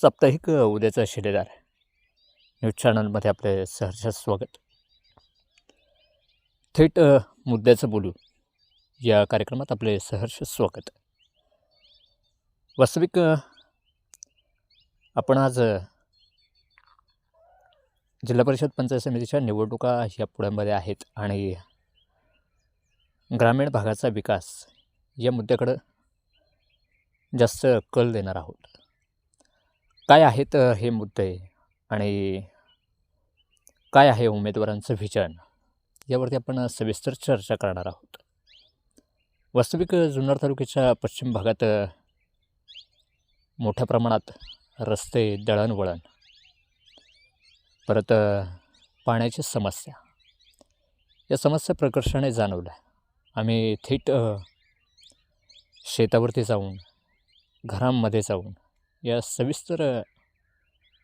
साप्ताहिक उद्याचा शिलेदार न्यूज चॅनलमध्ये आपले सहर्ष स्वागत. थेट मुद्द्याचं बोलू. या कार्यक्रमात आपले सहर्ष स्वागत. वास्तविक आपण आज जिल्हा परिषद पंचायत समितीच्या निवडणुका या पुढ्यामध्ये आहेत आणि ग्रामीण भागाचा विकास या मुद्द्याकडं जास्त कल देणार आहोत. काय आहेत हे मुद्दे आणि काय आहे उमेदवारांचं व्हिजन यावरती आपण सविस्तर चर्चा करणार आहोत. वास्तविक जुन्नर तालुक्याच्या पश्चिम भागात मोठ्या प्रमाणात रस्ते दळणवळण परत पाण्याची समस्या. या समस्या प्रकर्षाने जाणवल्या. आम्ही थेट शेतावरती जाऊन घरांमध्ये जाऊन या सविस्तर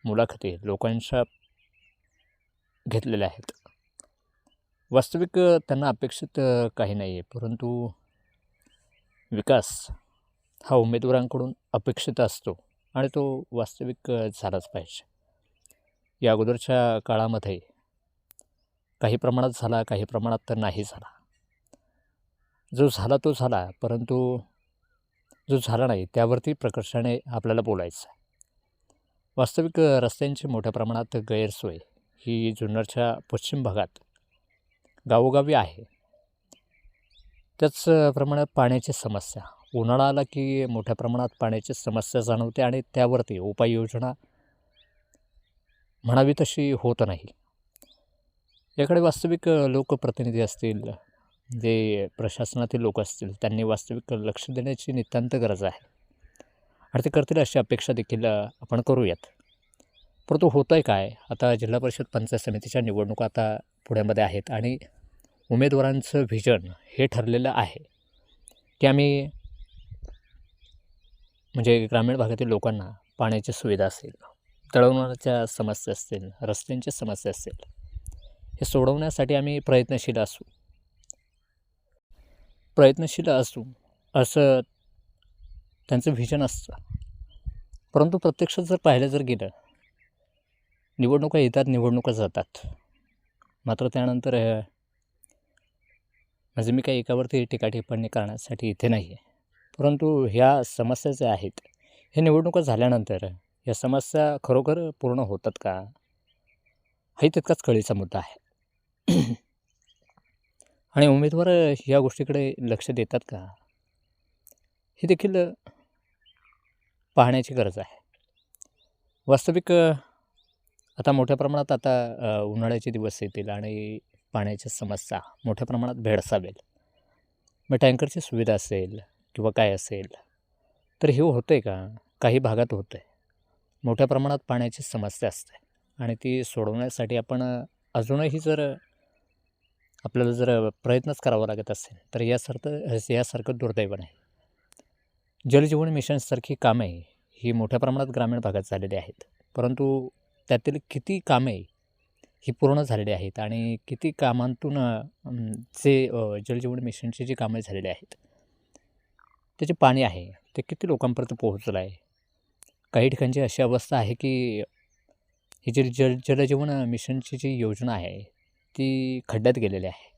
मुलाखती लोकांच्या घेतलेल्या आहेत. वास्तविक त्यांना अपेक्षित काही नाही आहे परंतु विकास हा उमेदवारांकडून अपेक्षित असतो आणि तो वास्तविक झालाच पाहिजे. या अगोदरच्या काळामध्ये काही प्रमाणात झाला काही प्रमाणात तर नाही झाला. जो झाला तो झाला परंतु जो झाला नाही त्यावरती प्रकर्षाने आपल्याला बोलायचं आहे वास्तविक रस्त्यांची मोठ्या प्रमाणात गैरसोय ही जुन्नरच्या पश्चिम भागात गावोगावी आहे. त्याचप्रमाणे पाण्याची समस्या. उन्हाळा आला की मोठ्या प्रमाणात पाण्याची समस्या जाणवते आणि त्यावरती उपाययोजना म्हणावी तशी होत नाही. याकडे वास्तविक लोकप्रतिनिधी असतील जे प्रशासनातील लोक असतील त्यांनी वास्तविक लक्ष देण्याची नितांत गरज आहे. आणि ते करतील अशी अपेक्षा देखील आपण करूयात. परंतु होतं आहे काय? आता जिल्हा परिषद पंचायत समितीच्या निवडणुका आता पुण्यामध्ये आहेत आणि उमेदवारांचं व्हिजन हे ठरलेलं आहे की आम्ही म्हणजे ग्रामीण भागातील लोकांना पाण्याची सुविधा असेल तळवणाच्या समस्या असतील रस्त्यांच्या समस्या असतील हे सोडवण्यासाठी आम्ही प्रयत्नशील असू. प्रयत्नशील असू असं त्यांचं व्हिजन असतं. परंतु प्रत्यक्षात जर पाहिलं जर गेलं निवडणुका येतात निवडणुका जातात. मात्र त्यानंतर म्हणजे मी काही एकावरती टीका टिप्पणी करण्यासाठी इथे नाही आहे. परंतु ह्या समस्या ज्या आहेत हे निवडणुका झाल्यानंतर या समस्या खरोखर पूर्ण होतात का? हाही तितकाच कळीचा मुद्दा आहे. आणि उमेदवार या गोष्टीकडे लक्ष देतात का? हे देखील पाहण्याची गरज आहे. वास्तविक आता मोठ्या प्रमाणात आता उन्हाळ्याचे दिवस येतील आणि पाण्याची समस्या मोठ्या प्रमाणात भेडसावेल. मग टँकरची सुविधा असेल किंवा काय असेल तर हे होतं आहे का? काही भागात होतं आहे मोठ्या प्रमाणात पाण्याची समस्या असते आणि ती सोडवण्यासाठी आपण अजूनही जर आपल्याला जर प्रयत्नच करावा लागत असेल तर यासारखं यासारखं दुर्दैव नाही. जलजीवन मिशनसारखी कामे ही मोठ्या प्रमाणात ग्रामीण भागात झालेली आहेत. परंतु त्यातील किती कामे ही पूर्ण झालेली आहेत आणि किती कामांतून जे जलजीवन मिशनची जी कामे झालेली आहेत त्याचे पाणी आहे ते किती लोकांपर्यंत पोहोचलं आहे? काही ठिकाणची अशी अवस्था आहे की ही जी जल जलजीवन मिशनची जी योजना आहे ती खड्ड्यात गेलेली आहे.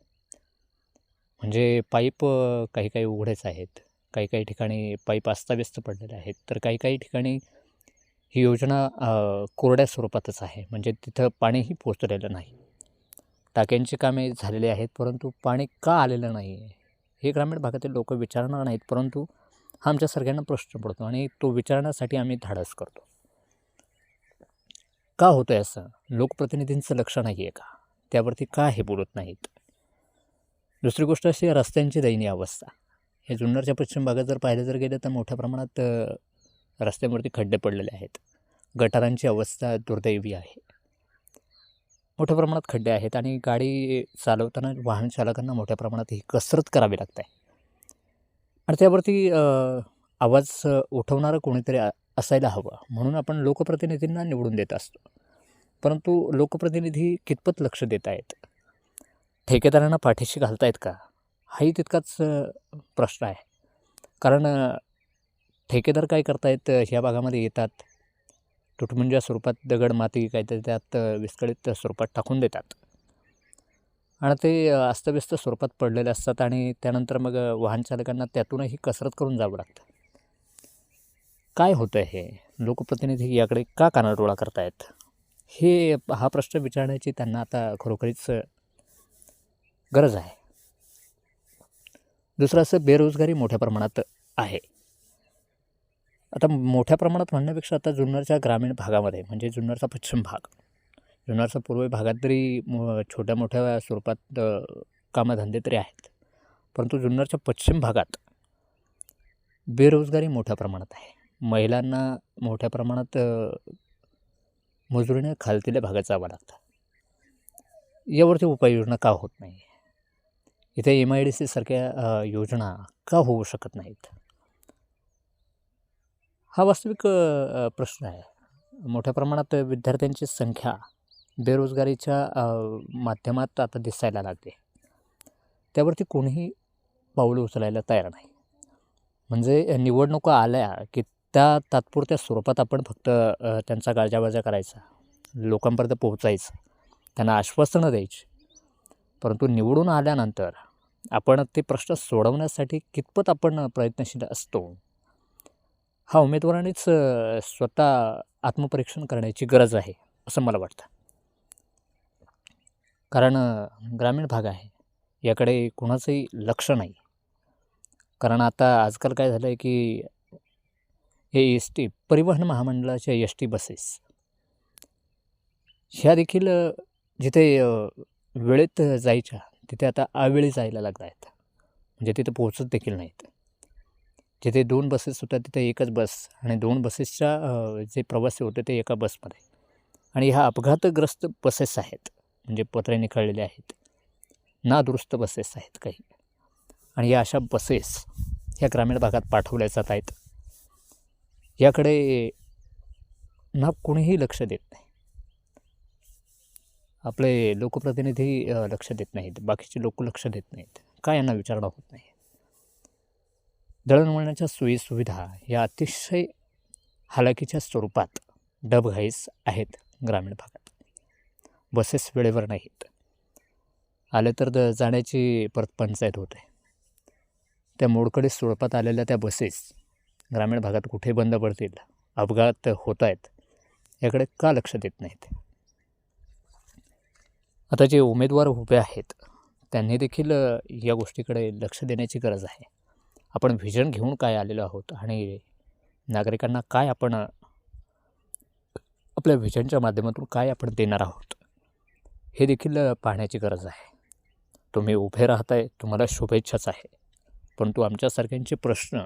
म्हणजे पाईप काही काही उघडेच आहेत. काही काही ठिकाणी पाईप अस्ताव्यस्त पडलेले आहेत. तर काही काही ठिकाणी ही योजना कोरड्या स्वरूपातच आहे. म्हणजे तिथं पाणीही पोचलेलं नाही. टाक्यांची कामे झालेली आहेत परंतु पाणी का आलेलं नाही? आहे हे ग्रामीण भागातील लोक विचारणार नाहीत परंतु हा आमच्या सगळ्यांना प्रश्न पडतो आणि तो विचारण्यासाठी आम्ही धाडस करतो. का होतं आहे असं? लोकप्रतिनिधींचं लक्ष नाही आहे का? त्यावरती का हे बोलत नाहीत. दुसरी गोष्ट अशी रस्त्यांची दयनीय अवस्था. हे जुन्नरच्या पश्चिम भागात जर पाहिलं जर गेलं तर मोठ्या प्रमाणात रस्त्यांवरती खड्डे पडलेले आहेत. गटारांची अवस्था दुर्दैवी आहे. मोठ्या प्रमाणात खड्डे आहेत आणि गाडी चालवताना वाहन चालकांना मोठ्या प्रमाणात ही कसरत करावी लागते. आणि त्यावरती आवाज उठवणारं कोणीतरी असायला हवं. म्हणून आपण लोकप्रतिनिधींना निवडून देत असतो. परंतु लोकप्रतिनिधी कितपत लक्ष देत आहेत ठेकेदारांना पाठीशी घालतायत का? हाही तितकाच प्रश्न आहे. कारण ठेकेदार काय करतायत ह्या भागामध्ये येतात. तुटमुंज्या स्वरूपात दगड माती काहीतरी त्यात विस्कळीत स्वरूपात टाकून देतात. आणि ते अस्तव्यस्त स्वरूपात पडलेले असतात आणि त्यानंतर मग वाहनचालकांना वाहन चालकांना त्यातूनही कसरत करून जावं लागतं. काय होतं हे? लोकप्रतिनिधी याकडे का कानाडोळा करतायत? हे हा प्रश्न विचारण्याची त्यांना आता खरोखरीच गरज आहे. दुसरं असं बेरोजगारी मोठ्या प्रमाणात आहे. आता मोठ्या प्रमाणात म्हणण्यापेक्षा आता जुन्नरच्या ग्रामीण भागामध्ये म्हणजे जुन्नरचा पश्चिम भाग जुन्नरचा पूर्व भागात तरी मो छोट्या मोठ्या स्वरूपात कामधंदे तरी आहेत. परंतु जुन्नरच्या पश्चिम भागात बेरोजगारी मोठ्या प्रमाणात आहे. महिलांना मोठ्या प्रमाणात मजुरीने खालतील्या भागात जावं लागतं. यावरती उपाययोजना का होत नाही? इथे एम आय डी सीसारख्या योजना का होऊ शकत नाहीत? हा वास्तविक प्रश्न आहे. मोठ्या प्रमाणात विद्यार्थ्यांची संख्या बेरोजगारीच्या माध्यमात आता दिसायला लागते त्यावरती कोणीही पाऊलं उचलायला तयार नाही. म्हणजे निवडणुका आल्या की त्या तात्पुरत्या स्वरूपात आपण फक्त त्यांचा गाजावाजा करायचा. लोकांपर्यंत पोहोचायचं. त्यांना आश्वासनं द्यायची. परंतु निवडून आल्यानंतर आपण ते प्रश्न सोडवण्यासाठी कितपत आपण प्रयत्नशील असतो? हा उमेदवारानेच स्वतः आत्मपरीक्षण करण्याची गरज आहे असं मला वाटतं. कारण ग्रामीण भाग आहे. याकडे कुणाचंही लक्ष नाही. कारण आता आजकाल काय झालं आहे की हे एस टी परिवहन महामंडळाच्या एस टी बसेस. ह्या देखील जिथे वेळेत जायच्या तिथे आता आवेळी जायला लागत आहेत म्हणजे तिथे पोहोचत देखील नाहीत. जिथे दोन बसेस होत्या तिथे एकच बस आणि दोन बसेसच्या जे प्रवासी होते ते एका बसमध्ये. आणि ह्या अपघातग्रस्त बसेस आहेत म्हणजे पत्रे निखळलेले आहेत. नादुरुस्त बसेस आहेत काही. आणि या अशा बसेस ह्या ग्रामीण भागात पाठवल्या जात आहेत. याकडे ना कुणीही लक्ष देत नाही. आपले लोकप्रतिनिधी लक्ष देत नाहीत. बाकीचे लोक लक्ष देत नाहीत. का यांना विचारणा होत नाही? दळणवळणाच्या सोयीसुविधा या अतिशय हालाकीच्या स्वरूपात डबघाईस आहेत ग्रामीण भागात. बसेस वेळेवर नाहीत. आले तर द जाण्याची परत पंचायत होते. त्या मोडकडे स्वरूपात आलेल्या त्या बसेस ग्रामीण भागात कुठे बंद पडतील? अपघात होत आहेत. याकडे का लक्ष देत नाहीत? आता जे उमेदवार उभे आहेत त्यांनी देखील या गोष्टीकडे लक्ष देण्याची गरज आहे. आपण व्हिजन घेऊन काय आलेलो आहोत आणि नागरिकांना काय आपण आपल्या व्हिजनच्या माध्यमातून काय आपण देणार आहोत हे देखील पाहण्याची गरज आहे. तुम्ही उभे राहताय तुम्हाला शुभेच्छाच आहे. परंतु आमच्यासारख्यांचे प्रश्न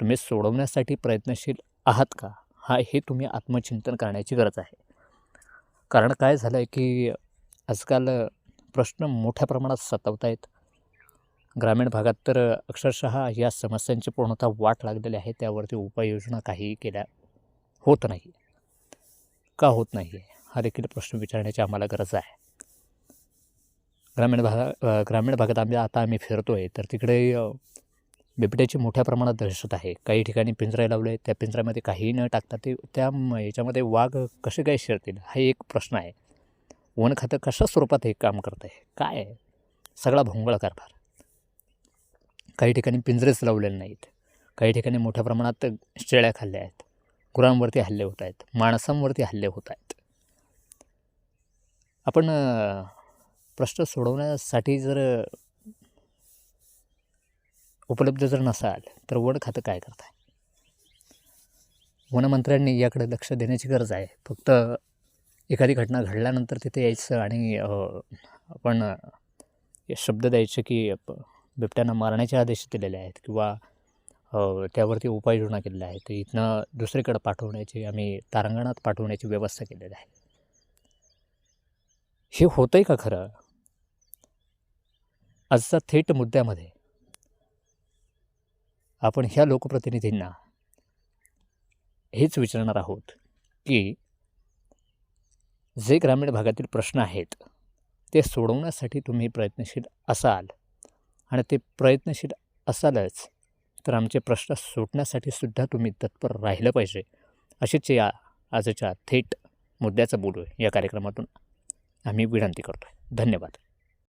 तुम्ही सोडवण्यासाठी प्रयत्नशील आहात का? हा हे तुम्ही आत्मचिंतन करण्याची गरज आहे. कारण काय झालं आहे की आजकाल प्रश्न मोठ्या प्रमाणात सतावत आहेत ग्रामीण भागात तर अक्षरशः या समस्यांची पूर्णतः वाट लागलेली आहे. त्यावरती उपाययोजना काहीही केल्या होत नाही. का होत नाही आहे हा देखील प्रश्न विचारण्याची आम्हाला गरज आहे. ग्रामीण भागा ग्रामीण भागात आम्ही आता आम्ही फिरतो आहे तर तिकडे बिबट्याची मोठ्या प्रमाणात दहशत आहे. काही ठिकाणी पिंजरे लावले त्या पिंजऱ्यामध्ये काहीही न टाकता ते त्या याच्यामध्ये वाघ कसे काय शिरतील हा एक प्रश्न आहे. वन खातं कशा स्वरूपात हे काम करत आहे? काय आहे? सगळा भोंगळ कारभार. काही ठिकाणी पिंजरेच लावलेले नाहीत. काही ठिकाणी मोठ्या प्रमाणात शेळ्या खाल्ल्या आहेत. गुरांवरती हल्ले होत आहेत. माणसांवरती हल्ले होत आहेत. आपण प्रश्न सोडवण्यासाठी जर उपलब्ध जर नसाल तर वड खातं काय करताय? वनमंत्र्यांनी याकडे लक्ष देण्याची गरज आहे. फक्त एखादी घटना घडल्यानंतर तिथे यायचं आणि आपण शब्द द्यायचे की बिबट्यांना मारण्याचे आदेश दिलेले आहेत किंवा त्यावरती उपाययोजना केलेल्या आहेत. इथनं दुसरीकडे पाठवण्याची आम्ही तारांगणात पाठवण्याची व्यवस्था केलेली आहे. हे होतंय का खरं? आजचा थेट मुद्द्यामध्ये आपण ह्या लोकप्रतिनिधींना हेच विचारणार आहोत की जे ग्रामीण भागातील प्रश्न आहेत ते सोडवण्यासाठी तुम्ही प्रयत्नशील असाल आणि ते प्रयत्नशील असालच तर आमचे प्रश्न सुटण्यासाठी सुद्धा तुम्ही तत्पर राहिलं पाहिजे अशीच या आजच्या थेट मुद्द्याचं बोलू या कार्यक्रमातून. आम्ही विनंती करतो आहे धन्यवाद.